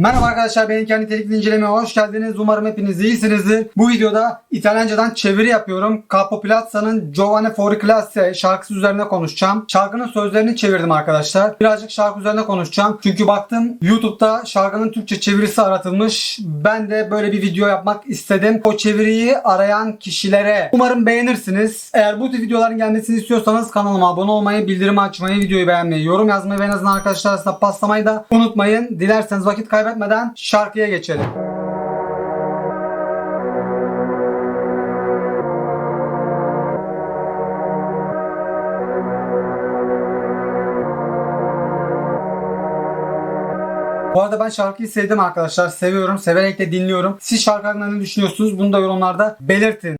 Merhaba arkadaşlar benim kendi nitelikli incelemeye hoş geldiniz. Umarım hepiniz iyisinizdir. Bu videoda İtalyancadan çeviri yapıyorum. Capo Plazza'nın Giovanni Fuori Classe şarkısı üzerine konuşacağım. Şarkının sözlerini çevirdim arkadaşlar. Birazcık şarkı üzerine konuşacağım. Çünkü baktım YouTube'da şarkının Türkçe çevirisi aratılmış. Ben de böyle bir video yapmak istedim. O çeviriyi arayan kişilere umarım beğenirsiniz. Eğer bu tür videoların gelmesini istiyorsanız kanalıma abone olmayı, bildirimi açmayı, videoyu beğenmeyi, yorum yazmayı ve en azından arkadaşlar arasında paslamayı da unutmayın. Dilerseniz vakit kaybetmeden şarkıya geçelim. Bu arada ben şarkıyı sevdim arkadaşlar. Seviyorum. Severek de dinliyorum. Siz şarkı hakkında ne düşünüyorsunuz? Bunu da yorumlarda belirtin.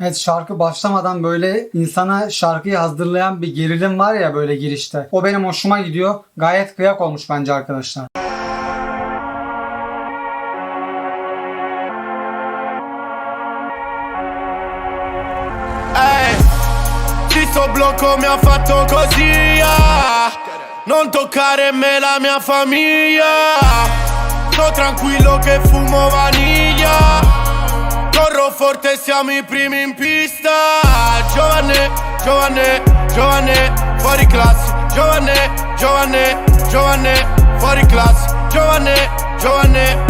Evet şarkı başlamadan böyle insana şarkıyı hazırlayan bir gerilim var ya böyle girişte. O benim hoşuma gidiyor. Gayet kıyak olmuş bence arkadaşlar. Blocco mi ha fatto così. ah. Non toccare me la mia famiglia. Sto tranquillo che fumo vaniglia. Corro forte, siamo i primi in pista. Giovane, giovane, giovane, fuori classe. Giovane, giovane, giovane, fuori classe. Giovane, giovane,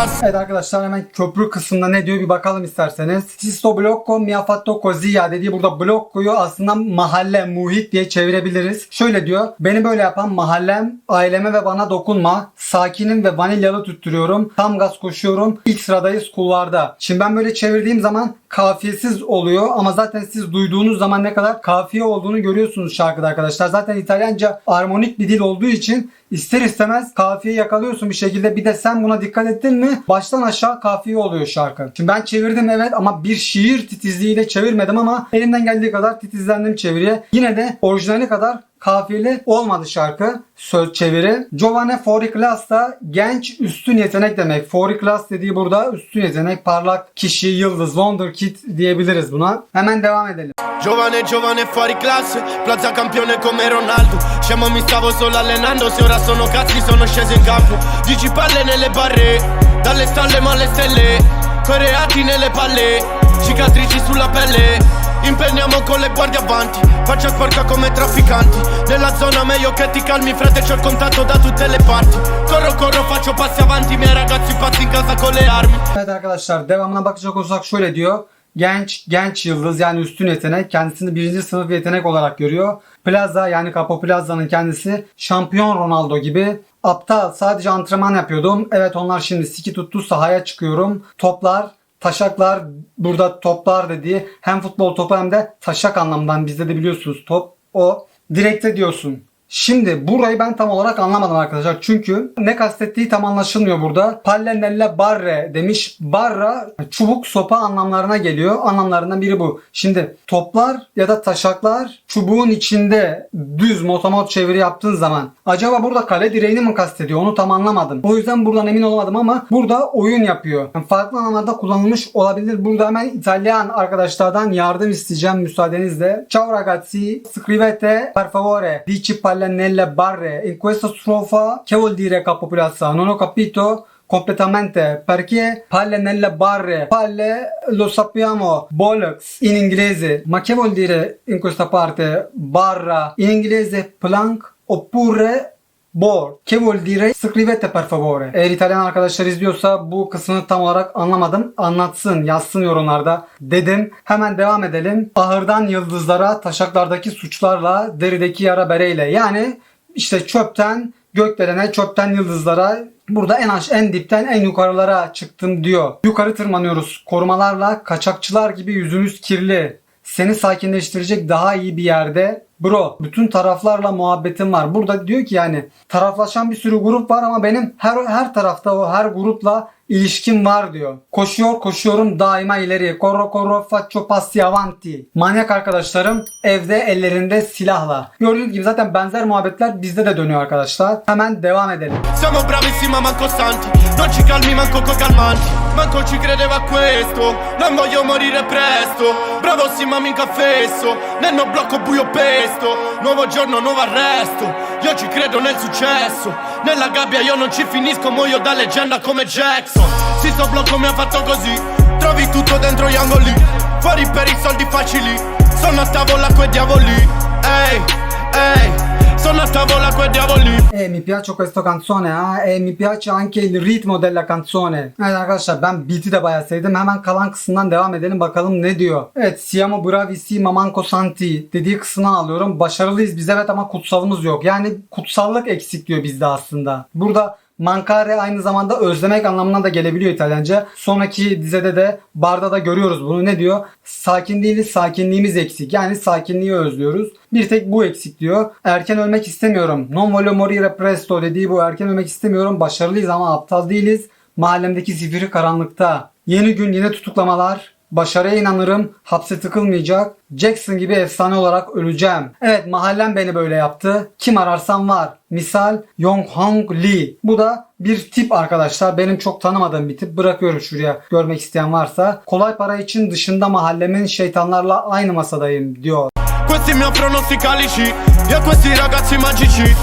classe. Evet arkadaşlar hemen köprü kısmında ne diyor bir bakalım isterseniz. Sisto blocco mi ha fatto così ya dediği burada blocco'yu aslında mahalle, muhit diye çevirebiliriz. Şöyle diyor. Beni böyle yapan mahallem, aileme ve bana dokunma. Sakinim ve vanilyalı tutturuyorum. Tam gaz koşuyorum. İlk sıradayız kulvarda. Şimdi ben böyle çevirdiğim zaman kafiyesiz oluyor ama zaten siz duyduğunuz zaman ne kadar kafiye olduğunu görüyorsunuz şarkıda arkadaşlar. Zaten İtalyanca armonik bir dil olduğu için ister istemez kafiye yakalıyorsun bir şekilde. Bir de sen buna dikkat ettin mi baştan aşağı kafiye oluyor şarkı. Şimdi ben çevirdim evet ama bir şiir titizliğiyle çevirmedim ama elimden geldiği kadar titizlendim çeviriye. Yine de orijinali kadar kafiyeli olmadı şarkı söz çeviri. Giovanni Fuori Class da genç üstün yetenek demek. Fuori Class dediği burada üstün yetenek, parlak kişi, yıldız, wonderkid diyebiliriz buna. Hemen devam edelim. Giovane, giovane fuori classe, plaza campione come Ronaldo. Scemo mi stavo solo allenando, se ora sono cazzi sono sceso in campo. Dici palle nelle barre, dalle stalle ma alle stelle. Coreati nelle palle, cicatrici sulla pelle. Impegniamo con le guardie avanti, faccia sporca come trafficanti. Nella zona meglio che ti calmi, frate c'ho il contatto da tutte le parti. Corro, corro, faccio passi avanti, miei ragazzi pazzi in casa con le armi. Evet arkadaşlar devamına bakacak olursak şöyle diyor. Genç, genç yıldız yani üstün yetenek kendisini birinci sınıf yetenek olarak görüyor. Plaza yani Capo Plaza'nın kendisi şampiyon Ronaldo gibi. Aptal sadece antrenman yapıyordum. Evet onlar şimdi siki tuttu sahaya çıkıyorum. Toplar Taşaklar burada toplar dediği hem futbol topu hem de taşak anlamdan bizde de biliyorsunuz top o direkte diyorsun. Şimdi burayı ben tam olarak anlamadım arkadaşlar. Çünkü ne kastettiği tam anlaşılmıyor burada. Pallenelle barre demiş. Barra çubuk sopa anlamlarına geliyor. Anlamlarından biri bu. Şimdi toplar ya da taşaklar çubuğun içinde düz motomot çeviri yaptığın zaman acaba burada kale direğini mi kastediyor? Onu tam anlamadım. O yüzden buradan emin olamadım ama burada oyun yapıyor. Yani farklı anlamlarda kullanılmış olabilir. Burada hemen İtalyan arkadaşlardan yardım isteyeceğim müsaadenizle. Ciao ragazzi, scrivete per favore dici palle nelle barre in questa strofa che vuol dire capopolazza? Non ho capito completamente perché. Palle nelle barre. Palle lo sappiamo bollocks in inglese. Ma che vuol dire in questa parte? Barra in inglese plank? Oppure board che vuol dire? Scrivete per favore. Eğer İtalyan arkadaşlar izliyorsa bu kısmını tam olarak anlamadım. Anlatsın yazsın yorumlarda. Dedim hemen devam edelim. Ahırdan yıldızlara taşaklardaki suçlarla derideki yara bereyle. Yani işte çöpten gökdelene çöpten yıldızlara Burada en aş en dipten en yukarılara çıktım diyor. Yukarı tırmanıyoruz. Korumalarla kaçakçılar gibi yüzümüz kirli. Seni sakinleştirecek daha iyi bir yerde. Bro bütün taraflarla muhabbetim var. Burada diyor ki yani taraflaşan bir sürü grup var ama benim her her tarafta o her grupla ilişkim var diyor. Koşuyor koşuyorum daima ileri. Corro corro faccio passi avanti. Manyak arkadaşlarım evde ellerinde silahla. Gördüğünüz gibi zaten benzer muhabbetler bizde de dönüyor arkadaşlar. Hemen devam edelim. Siamo bravissimi ma manco santi Non ci calmi manco calmanti Manco ci credeva a questo Non voglio morire presto. Bravo sì ma mica fesso Nel mio blocco buio pesto. Nuovo giorno, nuovo arresto Io ci credo nel successo. Nella gabbia io non ci finisco Muoio da leggenda come Jackson. Sì sto blocco mi ha fatto così. Trovi tutto dentro gli angoli Fuori per i soldi facili. Sono a tavola coi diavoli. Ehi, ehi Sono a tavola coi diavoli E mi piace questa canzone ha e mi piace anche il ritmo della canzone. Evet arkadaşlar ben beat'i de bayağı sevdim. Hemen kalan kısımdan devam edelim bakalım ne diyor. Evet siamo bravissimi manco santi dediği kısmını alıyorum. Başarılıyız biz evet ama kutsalımız yok. Yani kutsallık eksik diyor bizde aslında. Burada Mancare aynı zamanda özlemek anlamına da gelebiliyor İtalyanca. Sonraki dizede de barda da görüyoruz bunu. Ne diyor? Sakin değiliz, sakinliğimiz eksik. Yani sakinliği özlüyoruz. Bir tek bu eksik diyor. Erken ölmek istemiyorum. Non voglio morire presto dediği bu erken ölmek istemiyorum. Başarılıyız ama aptal değiliz. Mahallemdeki zifiri karanlıkta. Yeni gün yine tutuklamalar. Başarıya inanırım. Hapse tıkılmayacak. Jackson gibi efsane olarak öleceğim. Evet mahallem beni böyle yaptı. Kim ararsam var. Misal Yong Hong Lee. Bu da bir tip arkadaşlar. Benim çok tanımadığım bir tip. Bırakıyorum şuraya görmek isteyen varsa. Kolay para için dışında mahallemin şeytanlarla aynı masadayım diyor. Questi mi offrono sti calici E questi ragazzi magici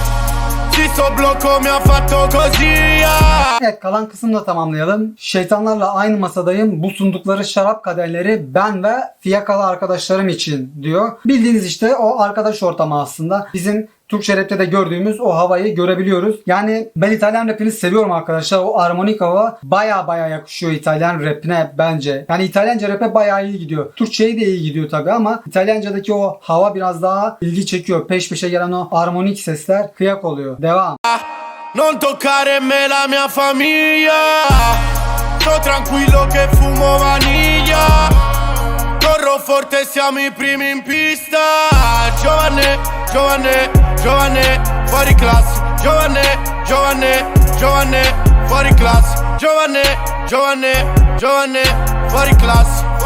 Evet kalan kısmını da tamamlayalım. Şeytanlarla aynı masadayım. Bu sundukları şarap kaderleri ben ve fiyakalı arkadaşlarım için diyor. Bildiğiniz işte o arkadaş ortamı aslında. Bizim Türkçe rapte de gördüğümüz o havayı görebiliyoruz. Yani ben İtalyan rapini seviyorum arkadaşlar. O armonik hava baya baya yakışıyor İtalyan rapine bence. Yani İtalyanca rap'e baya iyi gidiyor. Türkçe'ye de iyi gidiyor tabi ama İtalyanca'daki o hava biraz daha ilgi çekiyor. Peş peşe gelen o armonik sesler kıyak oluyor. Devam. Non toccare me la mia famiglia Sto tranquillo che fumo vaniglia Corro forte siamo i primi in pista Giovane, giovane, giovane Fuori classe Giovane, giovane, giovane Fuori classe Giovane, giovane, giovane Fuori classe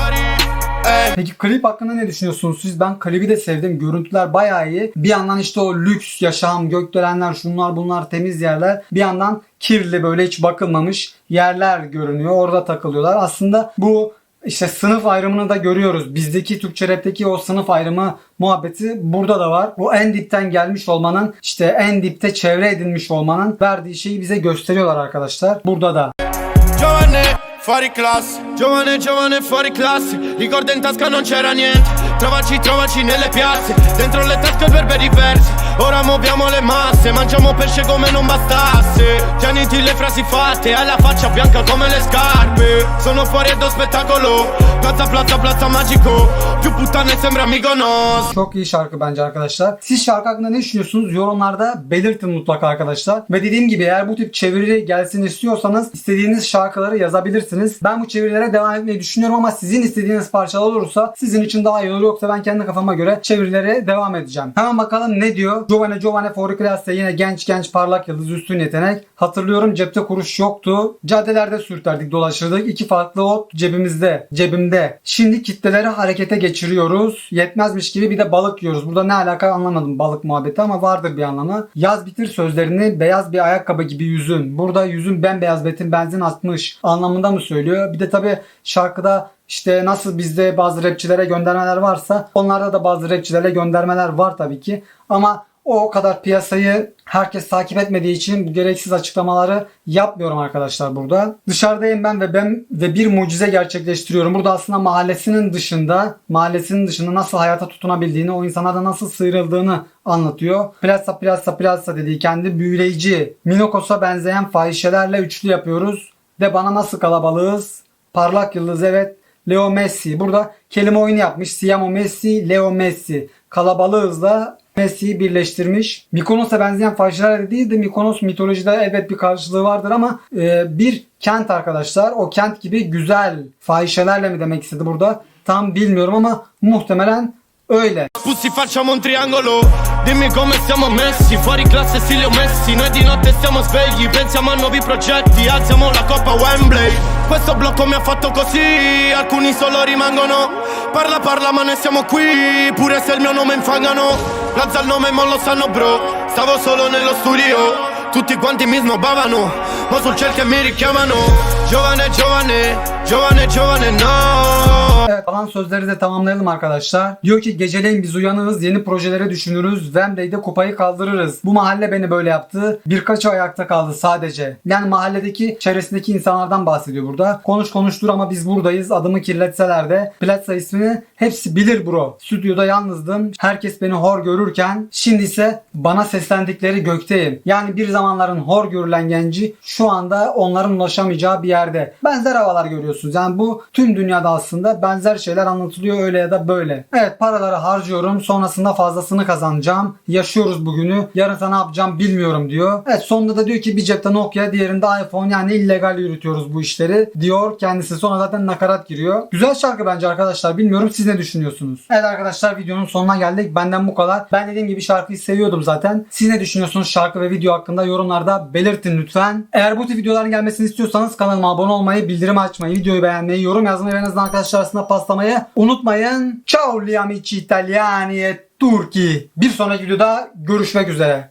eh. Peki klip hakkında ne düşünüyorsunuz siz? Ben klibi de sevdim. Görüntüler bayağı iyi. Bir yandan işte o lüks yaşam, gökdelenler, şunlar bunlar temiz yerler. Bir yandan kirli böyle hiç bakılmamış yerler görünüyor. Orada takılıyorlar. Aslında bu işte sınıf ayrımını da görüyoruz. Bizdeki Türkçe rapteki o sınıf ayrımı muhabbeti burada da var. O en dipten gelmiş olmanın işte en dipte çevre edinmiş olmanın verdiği şeyi bize gösteriyorlar arkadaşlar. Burada da. Giovane, fuori classe Giovane, giovane, fuori classe Ricordo in tasca non c'era niente Trovaci, trovaci nelle piazze Dentro le tasche berberi versi Ora muoviamo le masse Mangiamo pesce come non bastasse Tieniti le frasi fatte Hai la faccia bianca come le scarpe Sono fuori do spettacolo Plaza, plaza, plaza magico Più puttane sembra Mykonos Çok iyi şarkı bence arkadaşlar. Siz şarkı hakkında ne düşünüyorsunuz? Yorumlarda belirtin mutlaka arkadaşlar. Ve dediğim gibi eğer bu tip çeviri gelsin istiyorsanız istediğiniz şarkıları yazabilirsiniz. Ben bu çevirilere devam etmeyi düşünüyorum ama sizin istediğiniz parçalar olursa sizin için daha iyi olur. Yoksa ben kendi kafama göre çevirilere devam edeceğim. Hemen bakalım ne diyor? Giovanni Giovanni Foriklasse yine genç genç parlak yıldız üstün yetenek. Hatırlıyorum cepte kuruş yoktu. Caddelerde sürterdik dolaşırdık. İki farklı ot cebimizde. Cebimde. Şimdi kitleleri harekete geçiriyoruz. Yetmezmiş gibi bir de balık yiyoruz. Burada ne alaka anlamadım balık muhabbeti ama vardır bir anlamı. Yaz bitir sözlerini beyaz bir ayakkabı gibi yüzün. Burada yüzün bembeyaz betin benzin atmış anlamında mı söylüyor? Bir de tabi şarkıda işte nasıl bizde bazı rapçilere göndermeler varsa onlarda da bazı rapçilere göndermeler var tabii ki. Ama o kadar piyasayı herkes takip etmediği için gereksiz açıklamaları yapmıyorum arkadaşlar burada. Dışarıdayım ben ve ben ve bir mucize gerçekleştiriyorum. Burada aslında mahallesinin dışında, mahallesinin dışında nasıl hayata tutunabildiğini, o insanlarda nasıl sıyrıldığını anlatıyor. Plaza Plaza Plaza dediği kendi büyüleyici, Minokos'a benzeyen fahişelerle üçlü yapıyoruz. De bana nasıl kalabalığız? Parlak yıldız evet. Leo Messi. Burada kelime oyunu yapmış. Siamo Messi, Leo Messi. Kalabalığız da Messi'yi birleştirmiş. Mikonos'a benzeyen fahişeler değil de Mikonos mitolojide elbet bir karşılığı vardır ama e, bir kent arkadaşlar. O kent gibi güzel fahişelerle mi demek istedi burada? Tam bilmiyorum ama muhtemelen öyle. Questo blocco mi ha fatto così. Alcuni solo rimangono. Parla parla ma noi siamo qui. Pure se il mio nome infangano Alza il nome ma lo sanno bro. Stavo solo nello studio. Tutti quanti mi snobbavano Ma sul che mi richiamano. Giovane giovane Giovane giovane no Evet, kalan sözleri de tamamlayalım arkadaşlar. Diyor ki geceleyin biz uyanırız, yeni projelere düşünürüz, Wembley'de kupayı kaldırırız. Bu mahalle beni böyle yaptı. Birkaç ay ayakta kaldı sadece. Yani mahalledeki çevresindeki insanlardan bahsediyor burada. Konuş konuştur ama biz buradayız. Adımı kirletseler de Platza ismini hepsi bilir bro. Stüdyoda yalnızdım. Herkes beni hor görürken şimdi ise bana seslendikleri gökteyim. Yani bir zamanların hor görülen genci şu anda onların ulaşamayacağı bir yerde. Benzer havalar görüyorsunuz. Yani bu tüm dünyada aslında benzer şeyler anlatılıyor öyle ya da böyle. Evet paraları harcıyorum. Sonrasında fazlasını kazanacağım. Yaşıyoruz bugünü. Yarın ne yapacağım bilmiyorum diyor. Evet sonunda da diyor ki bir cepte Nokia diğerinde iPhone yani illegal yürütüyoruz bu işleri diyor kendisi. Sonra zaten nakarat giriyor. Güzel şarkı bence arkadaşlar. Bilmiyorum siz ne düşünüyorsunuz? Evet arkadaşlar videonun sonuna geldik. Benden bu kadar. Ben dediğim gibi şarkıyı seviyordum zaten. Siz ne düşünüyorsunuz şarkı ve video hakkında yorumlarda belirtin lütfen. Eğer bu tip videoların gelmesini istiyorsanız kanalıma abone olmayı, bildirim açmayı, videoyu beğenmeyi, yorum yazmayı ve en azından arkadaşlar arasında paslamayı unutmayın. Ciao gli amici italiani e turchi. Bir sonraki videoda görüşmek üzere.